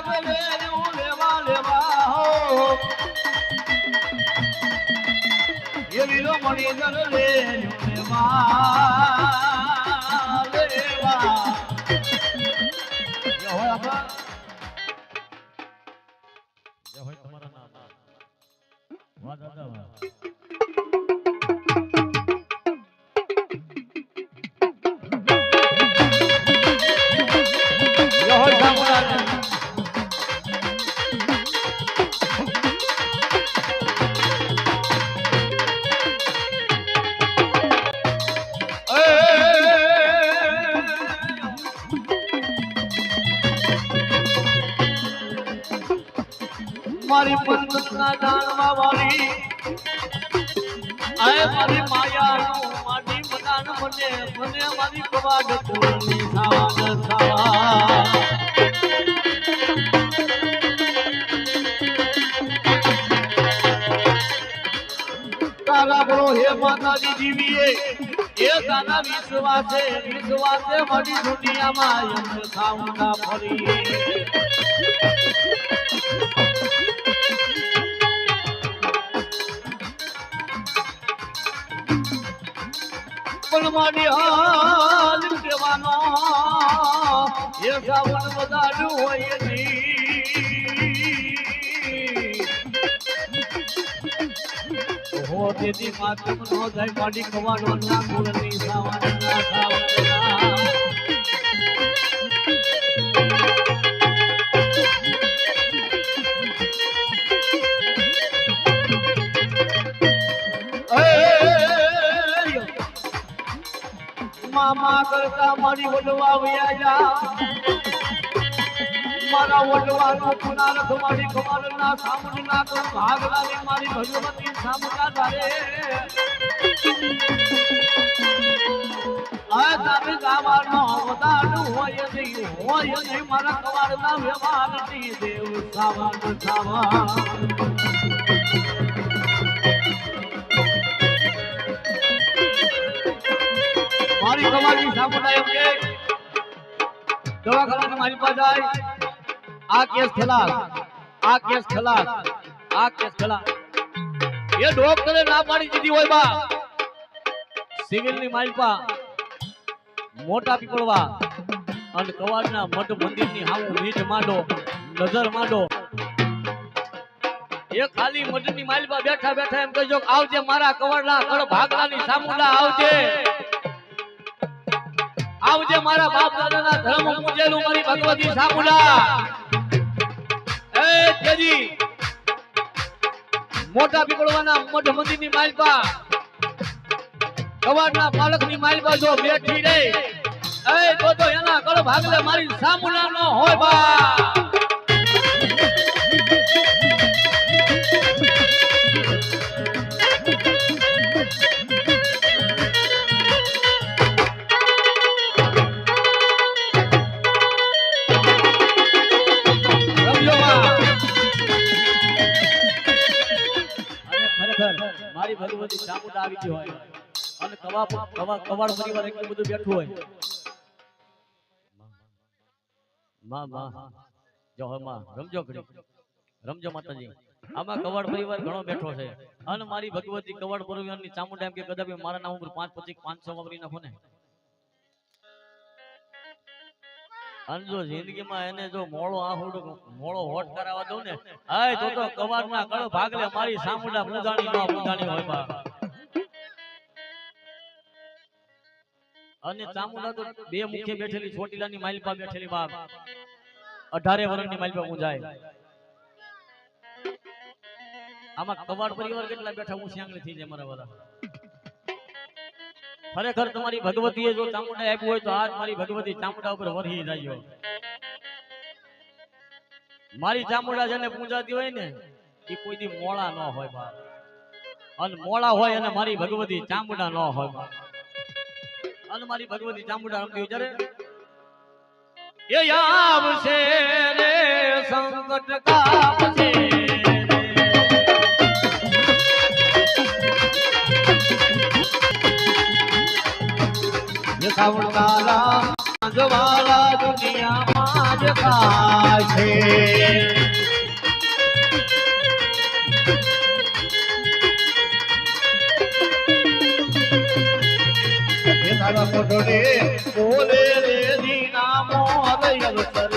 લાગે લે લેવા મારી પંથના દાનમાં વાળી. આય મારી માયાનું માટી મકાન મને મને મારી કવાડ પૂર્ણી સાવાન સાવા તારા બોલો, હે માતાજી જીવીએ વિશ્વાસે વિશ્વાસે મારી દુનિયામાં એમ સાઉન્ડા ફરી પણ મારી હાલ દેવાનો એ સાવન વધાર્યું હોય હો તેથી માતમ નો જાય પાડી કવાડો ના સાવન ના સાવન ના એય! મારી વડવાનો પુનારથ મારી કમાલના સામુના કર ભાગલાની મારી ભગવતી સામુના હોય નહીં હોય નહીં, મારા કવાળના વ્યવહારથી દેવ સાવન. સામુના એમ કે દવાખાનાને મારી પાસે આવી આ કેસ ખલાસ, આ કેસ ખલાસ, આ કેસ ખલાસ. એ ડોક્ટરે ના પાડી દીધી હોય બા. સિવિલની માલપા મોટા પીપળવા અને કવાડના મઠ મંદિરની હાવું નીચ માંડો, નજર માંડો. એ ખાલી મઠની માલપા બેઠા બેઠા એમ કહેજો આવજે મારા કવાડના કળ ભાગલાની સામુંડા આવજે. આવજે મારા બાપ દાદાના ધર્મ પૂજેલું મારી ભગવતી સામુંડા એ તેજી મોટા પીપળવાના મઠ મંદિરની માલપા કવાડના પાલકની માલપા જો બેઠી રે એ તો તો એના કળ ભાગલે મારી સામુલા નો હોય બા. કવા કવા કવાડ પરિવાર એટલું બધું બેઠું હોય. માં માં જો હો માં, રમજો ઘડી. રમજો માતાજી. આમાં કવાડ પરિવાર ઘણો બેઠો છે. અને મારી ભગવતી કવાડ પરિવારની ચામુંડા એમ કે કદાચ મારા નામ ઉપર પાંચ, પચીસ પાંચસો વાપરી નાખો ને. અને જો જિંદગીમાં એને જો મોળો આહુડો, મોળો હોટ કરાવવા દઉં ને, હાય, તો તો કવારના કળો ભાગલે મારી સામુંડા પૂજાણી નો પૂજાણી હોય બા. અને ચામુંડા તો બે મુખ્ય બેઠેલી ચોટીલાની માલપા બેઠેલી બાપ. અઢારે વર્ષની માલપા પૂજાય આમાં કવાડ પરિવાર કેટલા બેઠા? હું શ્યાંગલી થઈ જાય મારા બધા ખરેખર તમારી ભગવતીએ જો ચામુંડા આપ્યું હોય તો આજ મારી ભગવતી ચામુંડા ઉપર વરહી જાય. મારી ચામુંડા જેને પૂજાતી હોય ને એ કોઈ દી મોળા ન હોય બાપ. અને મોળા હોય અને મારી ભગવતી ચામુંડા ન હોય બાપ. અને મારી ભગવતી ચામુંડા રમતી ત્યારે એ આવશે રે સંકટ કાપશે કોટડે બોલે રે દીના મોર અવસર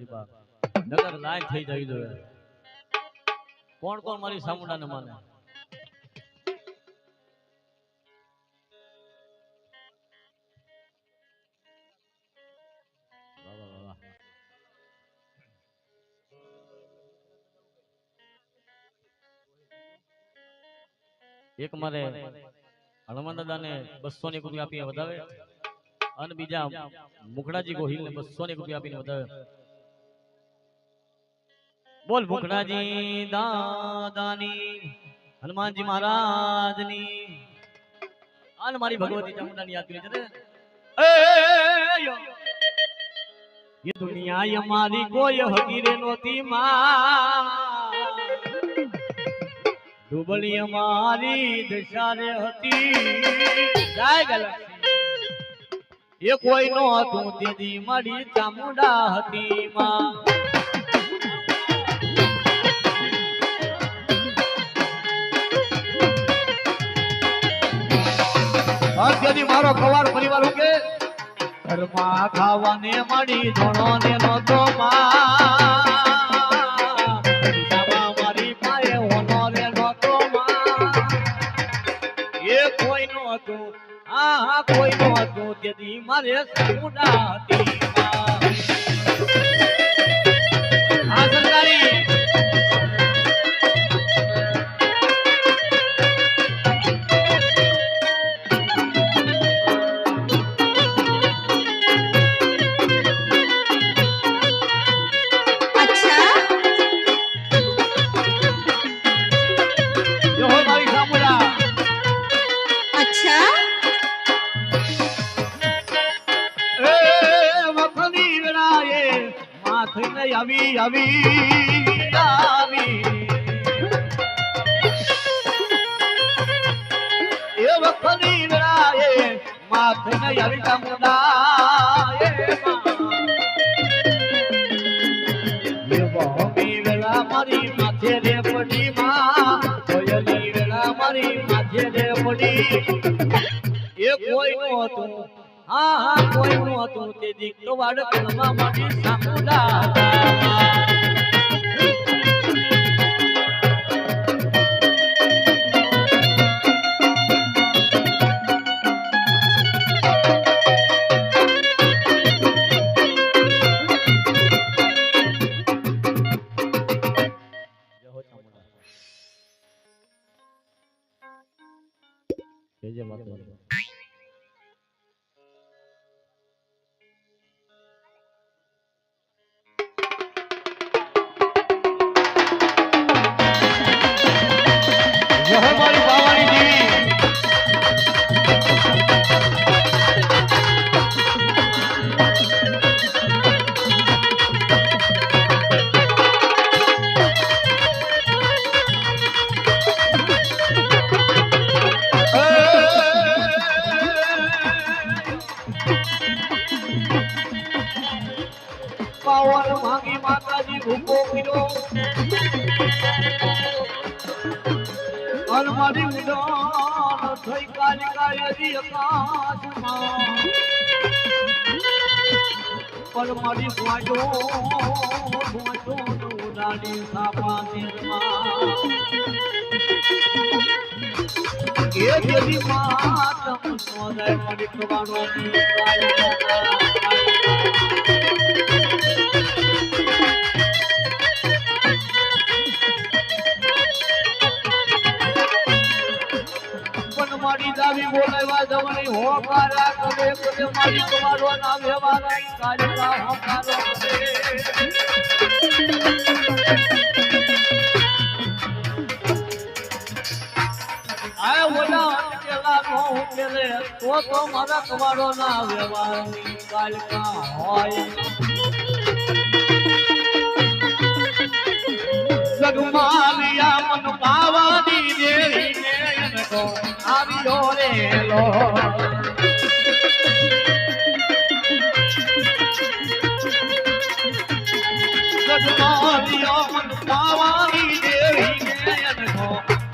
નથી પૂજાતી નગર લાઈન થઈ જઈ દો કોણ કોણ મારી ચામુંડાને માને. એક મારે હનુમાન દાદાને બસો ની રૂપિયા આપીને વધાવે અને બીજા મુખડાજી ગોહિલ ને બસો ની રૂપિયા આપીને વધાવે. બોલ ભૂખડાજી દાદાની હનુમાનજી મહારાજની. હાલ મારી ભગવતી ચામુંડાની યાદ કરી છે એ દુનિયા અમારી કોઈ હકીરે નોતી માં. ડુબલી અમારી દશારે હતી. જાય ગલા એ કોઈ નો હતું તેજી મારી ચામુંડા હતી માં. અત્યારથી મારો કવાર પરિવાર કે ઘરમાં ખાવાને મળી ધોણો ને નતો મારી પાસે હોનો રે નતો એ કોઈ નો હતું હા કોઈ નો હતું તેથી મારે સમુડા હતી. માથને આવી આવી આવી. એ વખની વેળાએ માથને આવી ચામુંડા હતું. હા હા કોઈ નું હતું. તે દીકરો કણમાં મારી હતા. જય હો મારી ઉડાન થઈ કાલી કાયદી આકાશમાં પણ મારી સ્વાજો સ્વાજો ઉડાડી સાપા તેરમાં. એ દેવી માતમ સોરે મરી કવાનો ની બધાની બોલાવા જવાની. હોકારા કરે કરે મારી તમારો નામ હેવાના કાઢવા હોકારો કરે આ ઓલા અટકેલા નો ઉકેલે તો તો મારા કમાડો ના વ્યવહારની કાલકા હોય. જગમાને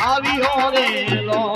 આવ્યો રે લો જગમાલિયા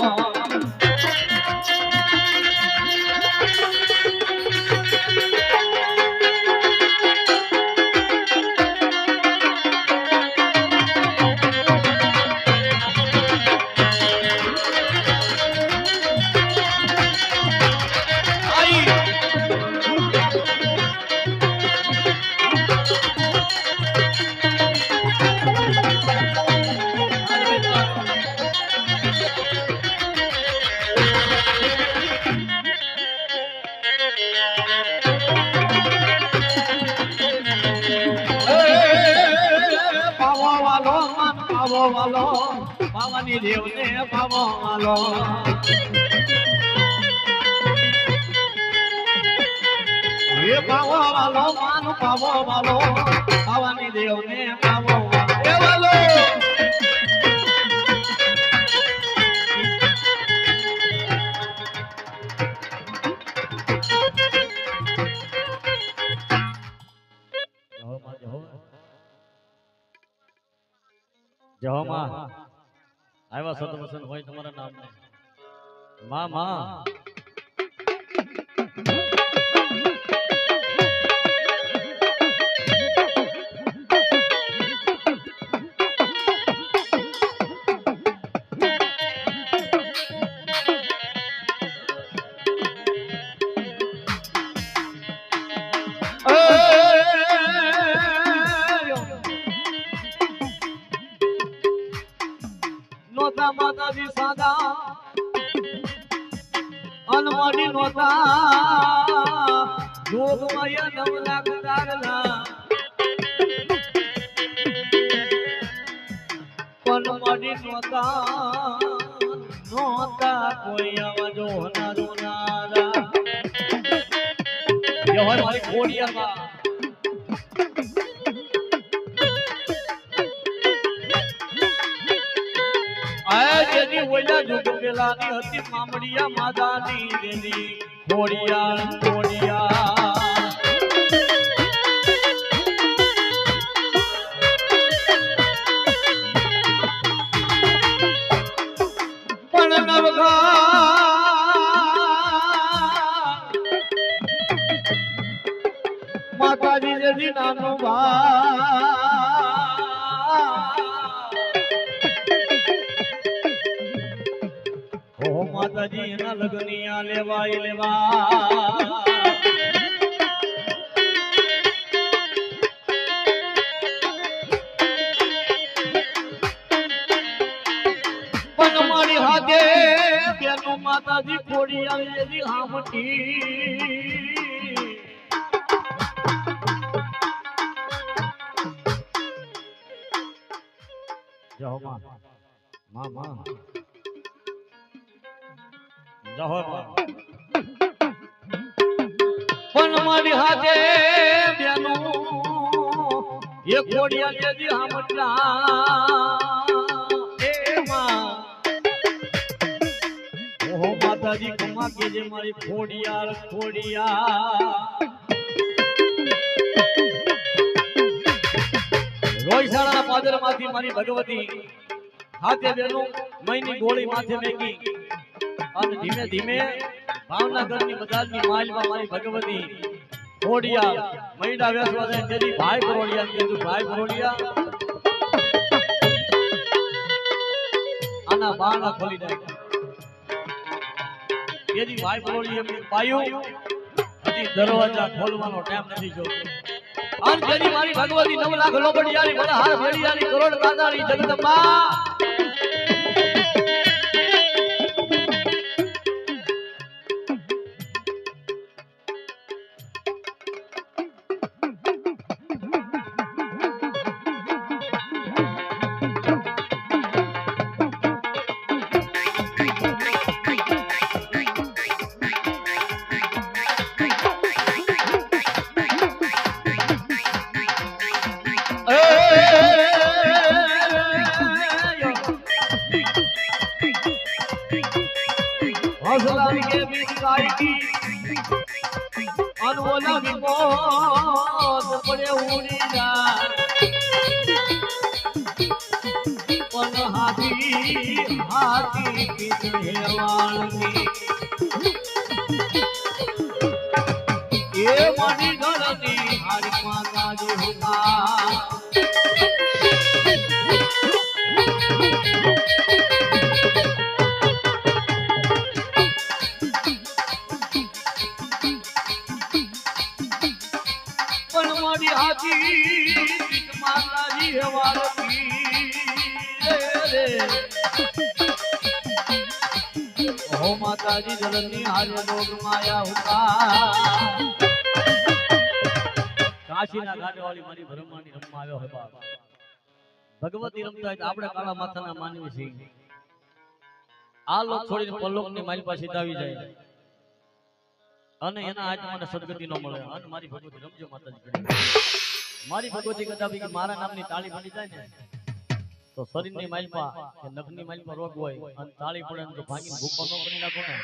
દેવને પાવો વાલો એ પાવો વાલો માન પાવો વાલો! પાવાની દેવને પાવો વાલો એ આવ્યા સદવસન હોય તમારા નામમાં માં. નવ લાખ તારલા પણ હતી મામડિયા માદાની દેની ખોડિયા ખોડિયા માતાજી જેથી નાનો ભા માતાજી એના લગનિયા લેવા લેવા મારી હાથે બેનો માતાજી ખોડી આવી હામટી. જહો માં. માં માં. જહો પણ મારી હાથે બેનો એ ખોડિયા લેજી હામટલા. ઓહો કમા કે જે મારી ખોડિયાર ખોડિયા રોહિશાળાના પાદરમાંથી મારી ભગવતી હાથે બેનો મહીની ગોળી માથે મેકી. અને ધીમે ધીમે ભાવનગરની બજારની માલમાં મારી ભગવતી ખોડિયા મહિના વેસવા જાય તેની ભાઈ કરોડિયા કીધું, ભાઈ કરોડિયા આના બારણા ખોલી નાખ્યા. તેથી ભાઈ કરોડિયા એમને પાયું. હજી દરવાજા ખોલવાનો ટાઈમ નથી જોતો. અને જેની મારી ભગવતી નવ લાખ લોબડિયાની મને હાર ભેડિયાની કરોડ દાદાની જગદંબા. হসলার কে বিসাই কি? অনবলা বিপদ করে উড়ি যায়। কোন হাতি হাতি পিছনে હારે લોક માયા હુકા કાશીના મારી ભગવતી રમતા હોય આપણે કાળા પાસે આવી જાય. અને એના મારી ભગવતી રમજો મારી તાળી બની જાય ને તો શરીરની માલમાં નખની માલમાં રોગ હોય અને તાળી પડે તો ભાંગીને ભૂખો ન કરી નાખો ને.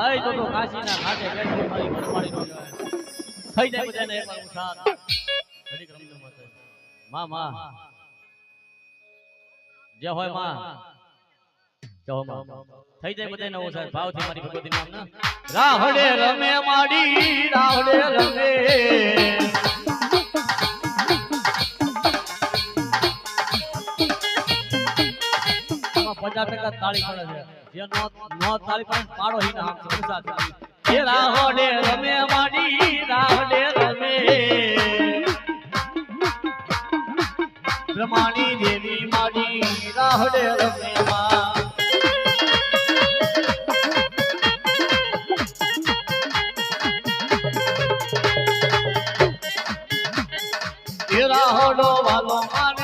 આય તો તો કાશીના ખાતે બેસી મારી ભરમાડી નો થઈ જાય બધાને એકવાર ઉઠાર ઘડી ઘડીક નો માતાજી. માં માં. જે હોય, માં. જય માં. થઈ જાય બધાને ઓછા ભાવથી મારી ભગવતી નામ ના. રાહડે રમે માડી રાહડે રમે. પચાસ ટકા તાળી પડે છે. જે નો નો તાળી પડે પાડો હી નામ છે. પચાસ ટકા. એ રાહડે રમે માડી રાહોડે રમે. બ્રહ્માણી દેવી માડી રાહોડે રમે માં રાહોડો વાલો માને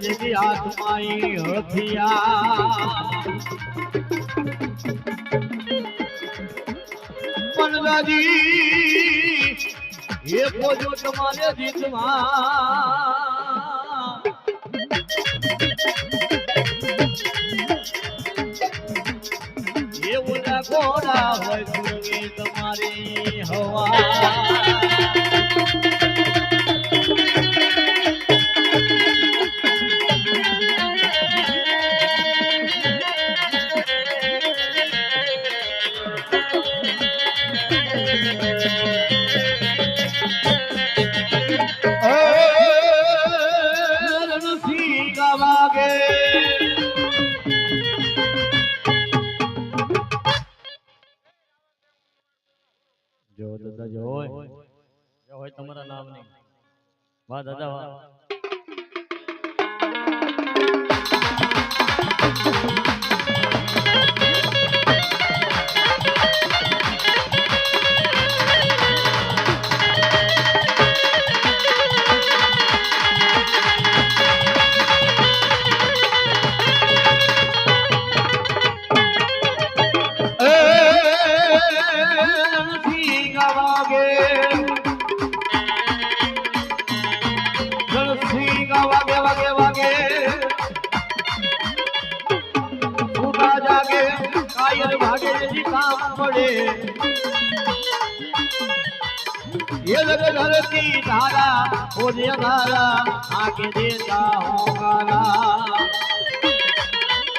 દેવી હાથમાઈ હથિયા પનગાજી એ પોજો તમારે જીતવા એવું ના કોડા હોય તમારી હવા. જો દાદા જો હોય. જો હોય તમારા નામ નહીં વાહ દાદા વાહ. રણસિંહ ये लग घर की धारा और ये धारा आगे देता होगा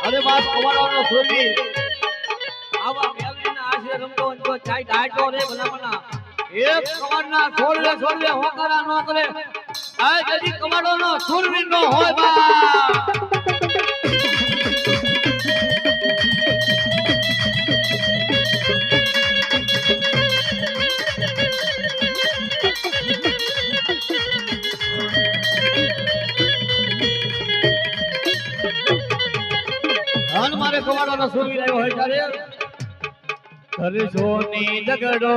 अरे बात कमाल और सुनी अब मेलने ना आशे रमतो इनको चाय डाइट और ये बना बना एक कमाल ना छोड़ ले छोड़ ले होगा ना नौकरे आए जल्दी कमाल और सुनी नो होए बा ધન મારે રહ્યો હોય ત્યારે. કરશો ની ઝઘડો,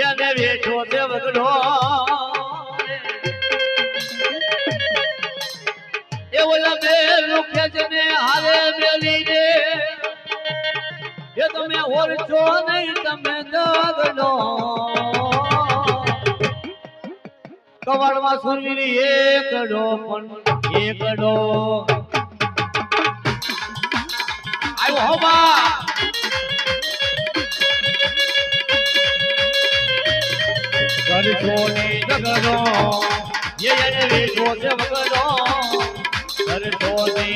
યને વેઠો દેવગડો વગડો. એ ઓલા બે લુખે જને હારે મેલી દે એ તમે ઓળખો નહીં, તમે ઝઘડો. કવાડમાં સુરવીર એકડો પણ એકડો. આવ્યો હો બા કરશો ને ઝઘડો યે યને વેઠો તે વગડો કરશો ને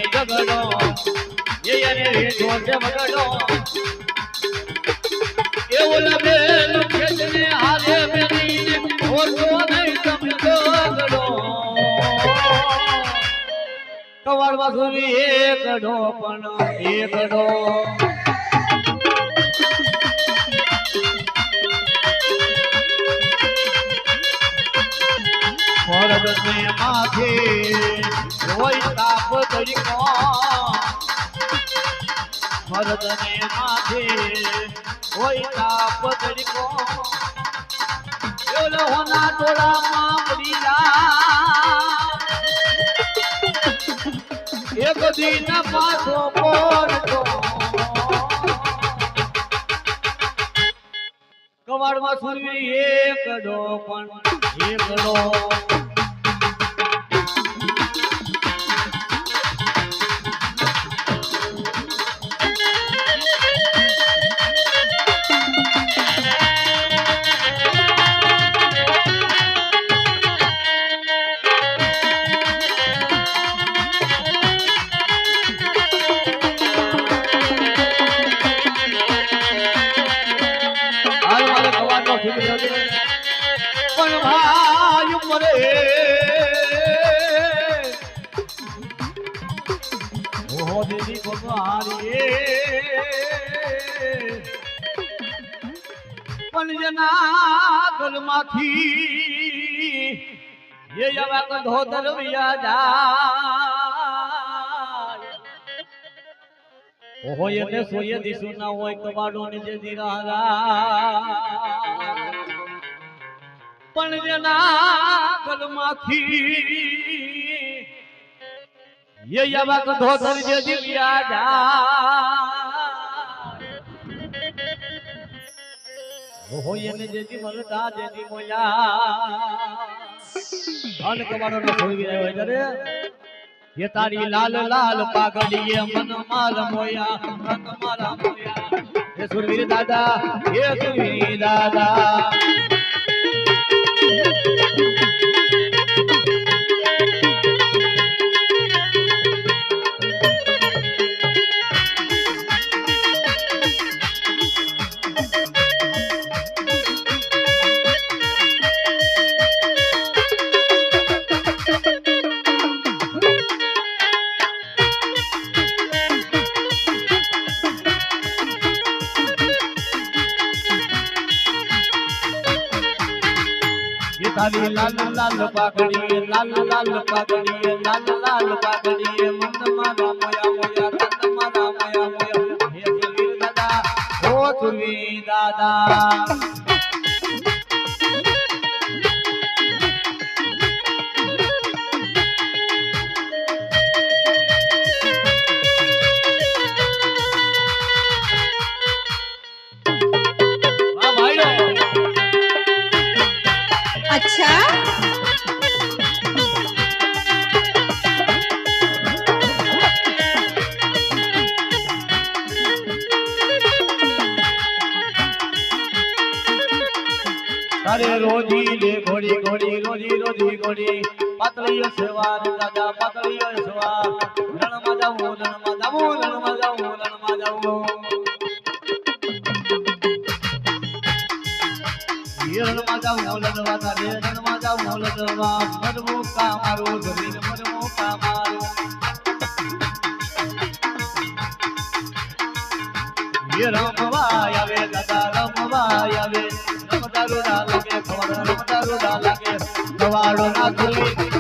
કવાડવા સુધી એકડો પણ એકડો ફરદને માથે રોય તાપ તરીકો ફરદને માથે હોના ટોળામાં એક દિન પાછો પડતો કવાડમાં સુરવી એકડો પણ એકડો. હાલ પણ ભાઈ મરે ઓહો દીદી ભગવારીએ પણ જેના ઘરમાંથી એ આવા કંધો ધરવિયા જાય ઓહો એને સોયે દિશુ ના હોય કબાડો ને જે દિરારા પણ જેના ઘરમાંથી એ આવા કંધો ધર જે દિવ્યા જાય ઓહો એને જે દી મળતા જે દી મોયા અન કવાડો નો છોડી રહ્યો હોય ત્યારે ये तारी लाल लाल पागड़ी ये मन मार मोया मन मारा मोया ये सुरवीर दादा ये सुरवीर दादा ¡No, no! લાલ પાઘડીએ, લાલ લાલ પાઘડીએ, લાલ લાલ પાઘડીએ. મન મારા મોયા મોયા તન મારા મોયા મોયા. હે સુવીર દાદા, હો સુવીર દાદા. અરે રોજી ને ઘોડી ઘોડી રોજી રોજી ઘોડી પાતળીઓ સવાર રાજા પાતળીઓ સવાર રણમાં જાઉં રણમાં જાઉં રણમાં જાઉં રણમાં જાઉં રણમાં જાઉં લડવા તારે રણમાં જાઉં લડવા મરવું કા મારું ધરીને મરવું કા મારું રમવા આવે દાદા રમવા આવે. કવાડો ના સુલી